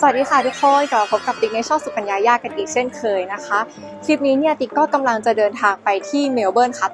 สวัสดีค่ะทุกคนกลับมาพบกับติ๊กในช่องสุกัญญายากกันอีกเช่นเคยนะคะ คลิปนี้เนี่ยติ๊กก็กำลังจะเดินทางไปที่เมลเบิร์นค่ะ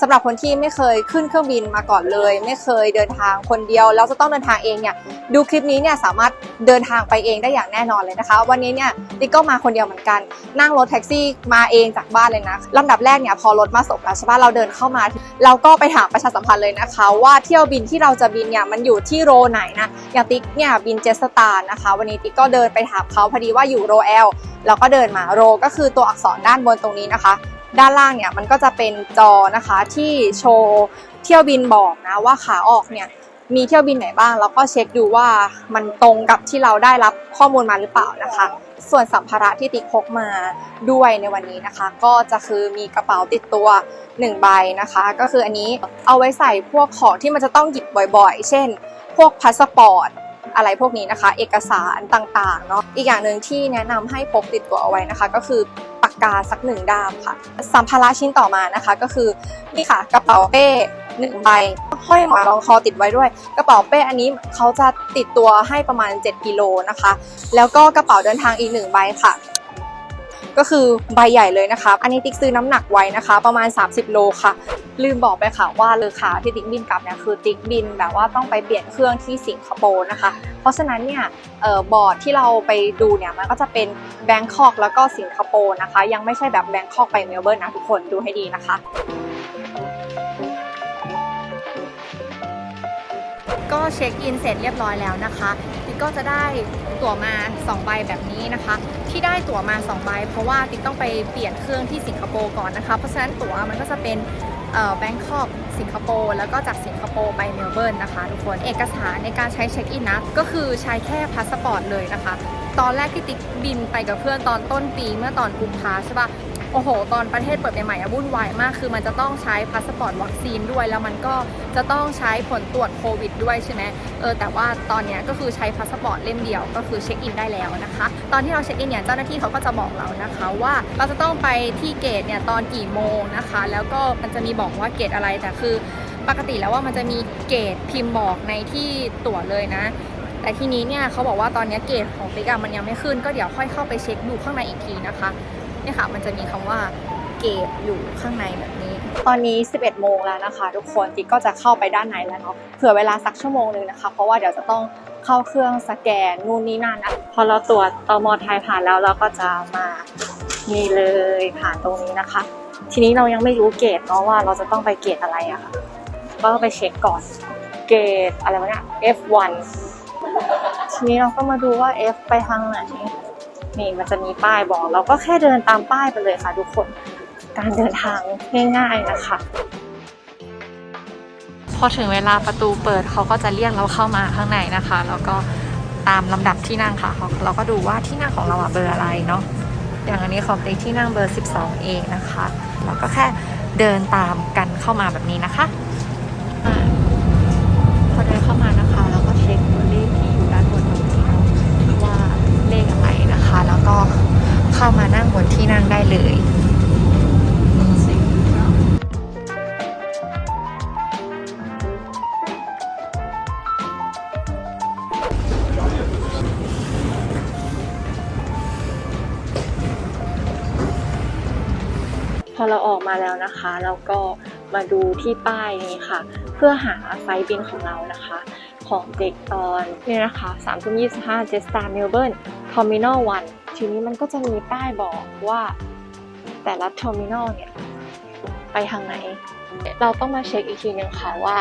สำหรับคนที่ไม่เคยขึ้นเครื่องบินมาก่อนเลย ไม่เคยเดินทางคนเดียวแล้วจะต้องเดินทางเองเนี่ยดูคลิปนี้เนี่ยสามารถเดินทางไปเองได้อย่างแน่นอนเลยนะคะ วันนี้เนี่ยติ๊กก็มาคนเดียวเหมือนกัน นั่งรถแท็กซี่มาเองจากบ้านเลยนะลำดับแรกเนี่ยพอรถมาส่งแล้วใช่ปะเราเดินเข้ามา เราก็ไปถามประชาสัมพันธ์เลยนะคะ ว่าเที่ยวบินที่เราจะบินเนี่ยมันอยู่ที่โรไหนนะอย่างติ๊กเนี่ยบินเจสตาร์นะคะ วันนี้ติ๊กก็เดินไปถามเขาพอดีว่าอยู่โรแอลแล้วก็เดินมาโรก็คือตัวอักษรด้านบนตรงนี้นะคะ ด้านล่างเนี่ยมันก็จะเป็นจอนะคะที่โชว์เที่ยวบินบอกนะว่าขาออกเนี่ยมีเที่ยวบินไหนบ้าง แล้วก็เช็คดูว่ามันตรงกับที่เราได้รับข้อมูลมาหรือเปล่านะคะ ส่วนสัมภาระที่ติ๊กพกมาด้วยในวันนี้นะคะ ก็จะคือมีกระเป๋าติดตัว1ใบนะคะ ก็คืออันนี้เอาไว้ใส่พวกของที่มันจะต้องหยิบบ่อย ๆ เช่น พวกพาสปอร์ตอะไรพวกนี้นะคะ เอกสารต่างๆเนาะอีกอย่างหนึ่งที่แนะนำให้พกติดตัวเอาไว้นะคะ ก็คือ กาสักหนึ่งด้ามค่ะ สัมภาระชิ้นต่อมานะคะ ก็คือนี่ค่ะกระเป๋าเป้หนึ่งใบห้อยหมอนรองคอติดไว้ด้วย กระเป๋าเป้อันนี้เขาจะติดตัวให้ประมาณ 7กิโลนะคะ แล้วก็กระเป๋าเดินทางอีกหนึ่งใบค่ะ ก็คือใบใหญ่เลยนะคะ อันนี้ติ๊กซื้อน้ำหนักไว้นะคะ ประมาณ 30 โลค่ะ ลืมบอกไปค่ะว่าเลอขาที่ติ๊กบินกลับเนี่ยคือติ๊กบินแบบว่าต้องไปเปลี่ยนเครื่องที่สิงคโปร์นะคะ เพราะฉะนั้นเนี่ยออบอร์ดที่เราไปดูเนี่ยมันก็จะเป็นแบงคอกแล้วก็สิงคโปร์นะคะ ยังไม่ใช่แบบแบงคอกไปเมลเบิร์นนะทุกคนดูให้ดีนะคะก็เช็คอินเสร็จเรียบร้อยแล้วนะคะติ๊กก็จะได้ตั๋วมา 2 ใบแบบนี้นะคะ ที่ได้ตั๋วมา2ใบเพราะว่าติ๊กต้องไปเปลี่ยนเครื่องที่สิงคโปร์ก่อนนะคะ เพราะฉะนั้นตั๋วมันก็จะเป็นแบงคอกสิงคโปร์แล้วก็จากสิงคโปร์ไปเมลเบิร์นนะคะทุกคนเอกสารในการใช้เช็คอินนะก็คือใช้แค่พาสปอร์ตเลยนะคะ ตอนแรกที่ติ๊กบินไปกับเพื่อนตอนต้นปีเมื่อตอนกุมภาใช่ปะ โอ้โห ตอนประเทศเปิดใหม่ๆอะวุ่นวายมาก คือมันจะต้องใช้พาสปอร์ตวัคซีนด้วย แล้วมันก็จะต้องใช้ผลตรวจโควิดด้วยใช่ไหมเออแต่ว่าตอนนี้ก็คือใช้พาสปอร์ตเล่มเดียวก็คือเช็คอินได้แล้วนะคะ ตอนที่เราเช็คอินเนี่ยเจ้าหน้าที่เขาก็จะบอกเรานะคะว่าเราจะต้องไปที่เกตเนี่ยตอนกี่โมงนะคะ แล้วก็มันจะมีบอกว่าเกตอะไรแต่คือปกติแล้วว่ามันจะมีเกตพิมพ์บอกในที่ตั๋วเลยนะแต่ทีนี้เนี่ยเขาบอกว่าตอนนี้เกตของติ๊กอะมันยังไม่ขึ้นก็เดี๋ยวค่อยเข้าไปเช็คดูข้างในอีกทีนะคะ เนี่ยค่ะ มันจะมีคำว่าเกตอยู่ข้างในแบบนี้ ตอนนี้ 11 โมงแล้วนะคะ ทุกคนติ๊กก็จะเข้าไปด้านในแล้วเนาะเผื่อเวลาสักชั่วโมงหนึ่งนะคะ เพราะว่าเดี๋ยวจะต้องเข้าเครื่องสแกนนู่นนี่นั่นอะพอเราตรวจตมไทยผ่านแล้วเราก็จะมานี่เลยผ่านตรงนี้นะคะ ทีนี้เรายังไม่รู้เกตเนาะว่าเราจะต้องไปเกตอะไรอะค่ะก็ไปเช็คก่อนเกตอะไรวะเนี่ย F1 ทีนี้เราก็มาดูว่า F ไปทางไหน นี่มันจะมีป้ายบอก เราก็แค่เดินตามป้ายไปเลยค่ะทุกคน การเดินทางง่ายๆนะคะพอถึงเวลาประตูเปิดเขาก็จะเรียกเราเข้ามาข้างในนะคะ แล้วก็ตามลำดับที่นั่งค่ะเราก็ดูว่าที่นั่งของเราอะเบอร์อะไรเนาะอย่างอันนี้ของติ๊กที่นั่งเบอร์ 12 เองนะคะ เราก็แค่เดินตามกันเข้ามาแบบนี้นะคะ อเราออกมาแล้วนะคะ เราก็มาดูที่ป้ายนี้ค่ะ เพื่อหาไฟบินของเรานะคะ ของเด็กตอนนี่นะคะ3ทุ่ม25เจสตาร์เมลเบิร์นทอร์มินอลวันทีนี้มันก็จะมีป้ายบอกว่าแต่ละทอร์มินอลเนี่ยไปทางไหน เราต้องมาเช็คอีกทีนึงค่ะว่า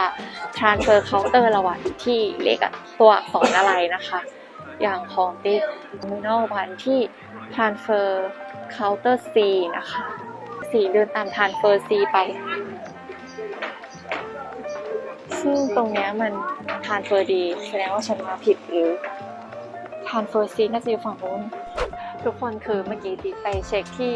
transfer counter เราอะอยู่ที่เลขตัวอักษรอะไรนะคะ อย่างของติ๊ก terminal วันที่ transfer counter C นะคะ สีเดินตาม transfer C ไป ซึ่งตรงเนี้ยมัน transfer D แสดงว่าฉันมาผิดหรือ transfer C น่าจะอยู่ฝั่งนู้นทุกคนคือเมื่อกี้ติไปเช็คที่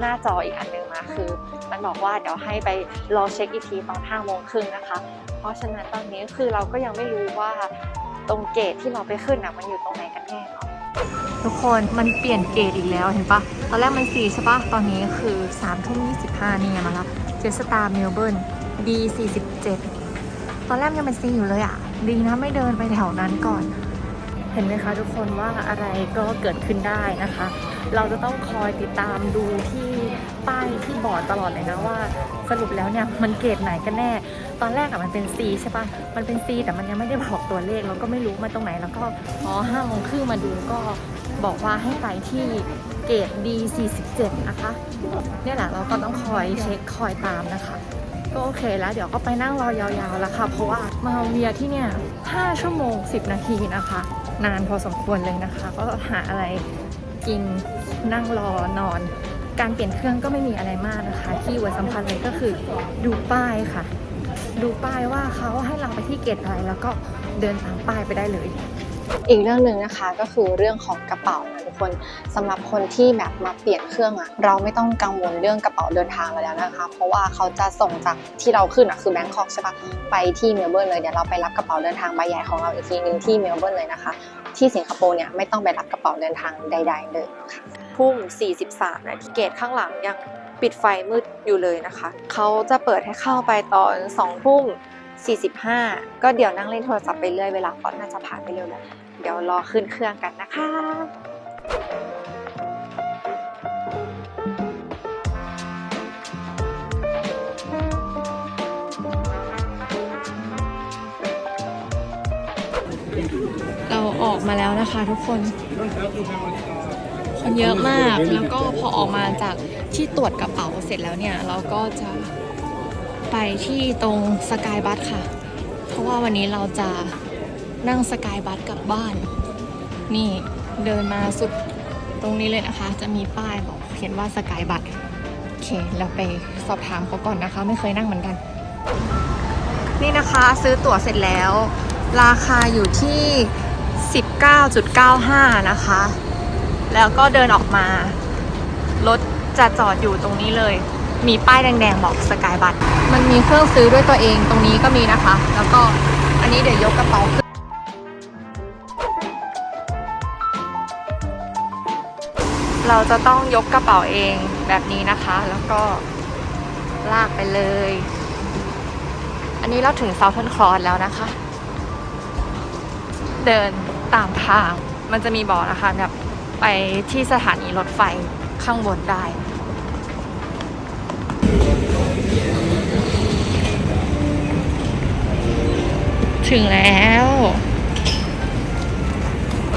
หน้าจออีกอันหนึงมาคือ มันบอกว่าเดี๋ยวให้ไปรอเช็คอีกทีตอน5โมงครึ่งนะคะ เพราะฉะนั้นตอนนี้คือเราก็ยังไม่รู้ว่าตรงเกตที่เราไปขึ้นอะมันอยู่ตรงไหนกันแน่เนาะ ทุกคนมันเปลี่ยนเกรดอีกแล้วเห็นปะตอนแรกมัน4ใช่ปะตอนนี้คือ3ามทุ่ม25นี่ไงมาละเจสตาร์เมลเบิร์น D 47ตอนแรกยังเป็น C อยู่เลยอะ ดีนะไม่เดินไปแถวนั้นก่อน เห็นไหมคะทุกคนว่าอะไรก็เกิดขึ้นได้นะคะ เราจะต้องคอยติดตามดูที่ป้ายที่บอร์ดตลอดเลยนะว่าสรุปแล้วเนี่ยมันเกรดไหนกันแน่ ตอนแรกอะมันเป็น C ใช่ปะมันเป็น C แต่มันยังไม่ได้บอกตัวเลขเราก็ไม่รู้มาตรงไหน แล้วก็พอห้าโมงครึ่งมาดูก็ บอกว่าให้ไปที่เกรด D 47 นะคะเนี่ยแหละเราก็ต้องคอยเช็คคอยตามนะคะ ก็โอเคแล้วเดี๋ยวก็ไปนั่งรอยาวๆแล้วค่ะ เพราะว่ามาเวียที่เนี่ย 5 ชั่วโมง 10 นาทีนะคะ นานพอสมควรเลยนะคะ ก็หาอะไรกินนั่งรอนอน การเปลี่ยนเครื่องก็ไม่มีอะไรมากนะคะ ที่วัดสำคัญเลยก็คือดูป้ายค่ะ ดูป้ายว่าเขาให้เราไปที่เกตอะไรแล้วก็เดินตามป้ายไปได้เลย อีกเรื่องหนึ่งนะคะก็คือเรื่องของกระเป๋านะทุกคนสำหรับคนที่แบบมาเปลี่ยนเครื่องอะเราไม่ต้องกังวลเรื่องกระเป๋าเดินทางแล้วนะคะ เพราะว่าเขาจะส่งจากที่เราขึ้นอะคือแบงคอกใช่ปะไปที่เมลเบิร์นเลยเดี๋ยวเราไปรับกระเป๋าเดินทางใบใหญ่ของเราอีกทีหนึงที่เมลเบิร์นเลยนะคะ ที่สิงคโปร์เนี่ยไม่ต้องไปรับกระเป๋าเดินทางใด ๆ เลยค่ะทุ่ม43นาทีเกตข้างหลังยังปิดไฟมืดอยู่เลยนะคะ เขาจะเปิดให้เข้าไปตอน2ทุ่ม 45 ก็เดี๋ยวนั่งเล่นโทรศัพท์ไปเรื่อยเวลาก็น่าจะผ่านไปเร็วแล้ว เดี๋ยวรอขึ้นเครื่องกันนะคะเราออกมาแล้วนะคะทุกคน คนเยอะมากแล้วก็พอออกมาจากที่ตรวจกระเป๋าเสร็จแล้วเนี่ย เราก็จะ ไปที่ตรงสกายบัสค่ะ เพราะว่าวันนี้เราจะนั่งสกายบัสกลับบ้าน นี่เดินมาสุดตรงนี้เลยนะคะ จะมีป้ายบอกเขียนว่าสกายบัสโอเคเราไปสอบถามเขาก่อนนะคะ ไม่เคยนั่งเหมือนกัน นี่นะคะซื้อตั๋วเสร็จแล้ว ราคาอยู่ที่ 19.95 นะคะ แล้วก็เดินออกมารถจะจอดอยู่ตรงนี้เลย มีป้ายแดงๆบอกสกายบัตมันมีเครื่องซื้อด้วยตัวเองตรงนี้ก็มีนะคะ แล้วก็อันนี้เดี๋ยวยกกระเป๋าขึ้นเราจะต้องยกกระเป๋าเองแบบนี้นะคะ แล้วก็ลากไปเลย อันนี้เราถึง Southern Cross แล้วนะคะ เดินตามทาง มันจะมีบอกนะคะแบบไปที่สถานีรถไฟข้างบนได้ ถึงแล้ว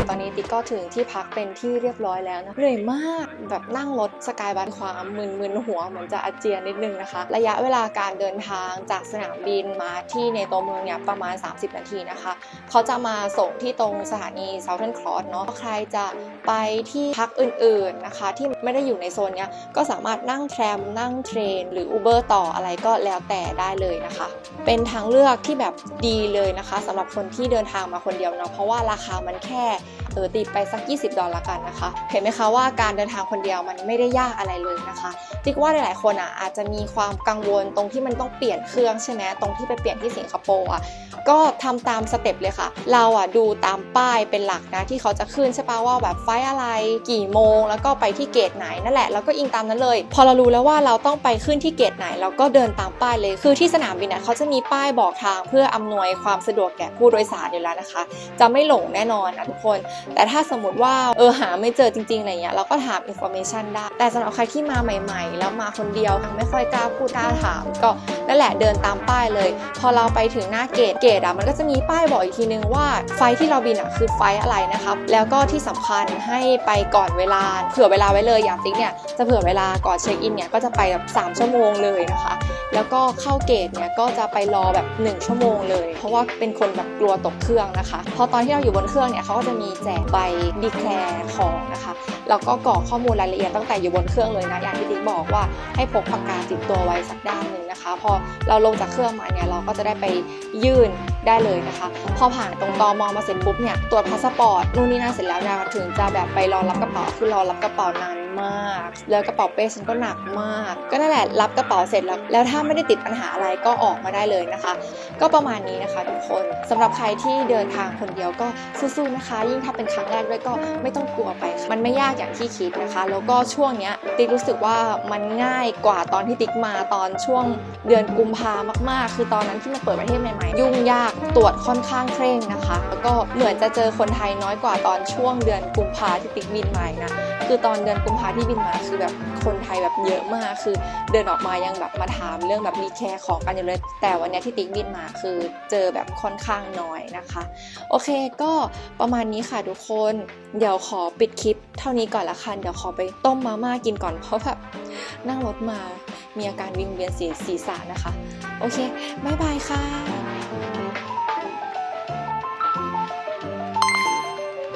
ตอนนี้ติ๊กก็ถึงที่พักเป็นที่เรียบร้อยแล้วนะเหนื่อยมากแบบนั่งรถสกายบัสความมึนมึนหัวเหมือนจะอาเจียนนิดนึงนะคะ ระยะเวลาการเดินทางจากสนามบินมาที่ในตัวเมืองเนี่ยประมาณ 30 นาทีนะคะ เขาจะมาส่งที่ตรงสถานี Southern Cross เนาะใครจะไปที่พักอื่นๆนะคะ ที่ไม่ได้อยู่ในโซนเนี้ยก็สามารถนั่งแทรมนั่งเทรน หรือ Uber ต่ออะไรก็แล้วแต่ได้เลยนะคะ เป็นทางเลือกที่แบบดีเลยนะคะสำหรับคนที่เดินทางมาคนเดียวเนาะเพราะว่าราคามันแค่เออตีไปสัก 20 ดอลลาร์กันนะคะ เห็นไหมคะว่าการเดินทางคนเดียวมันไม่ได้ยากอะไรเลยนะคะติ๊กว่าหลายๆคนอะอาจจะมีความกังวลตรงที่มันต้องเปลี่ยนเครื่องใช่ไหมตรงที่ไปเปลี่ยนที่สิงคโปร์อะก็ทำตามสเต็ปเลยค่ะเราอะดูตามป้ายเป็นหลักนะที่เขาจะขึ้นใช่ปะว่าแบบไฟอะไรกี่โมง แล้วก็ไปที่เกตไหนนั่นแหละแล้วก็อิงตามนั้นเลย พอเรารู้แล้วว่าเราต้องไปขึ้นที่เกตไหน เราก็เดินตามป้ายเลยคือที่สนามบินอะเขาจะมีป้ายบอกทางเพื่ออำนวยความสะดวกแก่ผู้โดยสารอยู่แล้วนะคะ จะไม่หลงแน่นอนนะทุกคน แต่ถ้าสมมติว่าเออหาไม่เจอจริงๆอะไรเงี้ยเราก็ถาม information ได้ แต่สำหรับใครที่มาใหม่ๆ แล้วมาคนเดียวยังไม่ค่อยกล้าพูดกล้าถาม ก็นั่นแหละเดินตามป้ายเลย พอเราไปถึงหน้าเกตเกตอะมันก็จะมีป้ายบอกอีกทีนึงว่าไฟที่เราบินอะคือไฟอะไรนะครับ แล้วก็ที่สำคัญให้ไปก่อนเวลา เผื่อเวลาไว้เลยอย่างติ๊กเนี่ยจะเผื่อเวลาก่อนเช็คอินเนี่ยก็จะไปแบบ3ชั่วโมงเลยนะคะ แล้วก็เข้าเกตเนี่ยก็จะไปรอแบบ 1 ชั่วโมงเลย เพราะว่าเป็นคนแบบกลัวตกเครื่องนะคะ พอตอนที่เราอยู่บนเครื่องเนี่ยเขาก็จะมีแจกใบดีแคลร์ของนะคะแล้วก็กรอกข้อมูลรายละเอียดตั้งแต่อยู่บนเครื่องเลยนะอย่างที่ติ๊กบอกว่าให้พกปากกาติดตัวไว้สักด้านหนึ่งนะคะ พอเราลงจากเครื่องมาเนี่ยเราก็จะได้ไปยื่นได้เลยนะคะ พอผ่านตรงตอมอมาเสร็จปุ๊บเนี่ยตรวจพาสปอร์ตนู่นนี่นั่นเสร็จแล้วนี่ยถึงจะแบบไปรอรับกระเป๋าคือรอรับกระเป๋านานมากแล้วกระเป๋าเป้ฉันก็หนักมาก ก็นั่นแหละรับกระเป๋าเสร็จแล้ว แล้วถ้าไม่ได้ติดปัญหาอะไรก็ออกมาได้เลยนะคะ ก็ประมาณนี้นะคะ ทุกคนสำหรับใครที่เดินทางคนเดียวก็สู้ๆนะคะ ยิ่งถ้าเป็นครั้งแรกด้วยก็ไม่ต้องกลัวไป มันไม่ยากอย่างที่คิดนะคะ แล้วก็ช่วงเนี้ยติ๊กรู้สึกว่ามันง่ายกว่าตอนที่ติ๊กมาตอนช่วงเดือนกุมภามากๆ คือตอนนั้นที่มาเปิดประเทศใหม่ๆ ยุ่งยากตรวจค่อนข้างเคร่งนะคะ แล้วก็เหมือนจะเจอคนไทยน้อยกว่าตอนช่วงเดือนกุมภาที่ติ๊กบินมานะคือตอนเดือนกุมภาที่บินมาคือแบบคนไทยแบบเยอะมาก คือเดินออกมายังแบบมาถามเรื่องแบบมีแคร์ของกันอยู่เลย แต่วันนี้ที่ติ๊กบินมาคือเจอแบบค่อนข้างน้อยนะคะ โอเคก็ประมาณนี้ค่ะทุกคน เดี๋ยวขอปิดคลิปเท่านี้ก่อนละกันเดี๋ยวขอไปต้มมาม่ากินก่อนเพราะแบบนั่งรถมามีอาการวิงเวียนศีรษะนะคะ โอเค บ๊ายบายค่ะ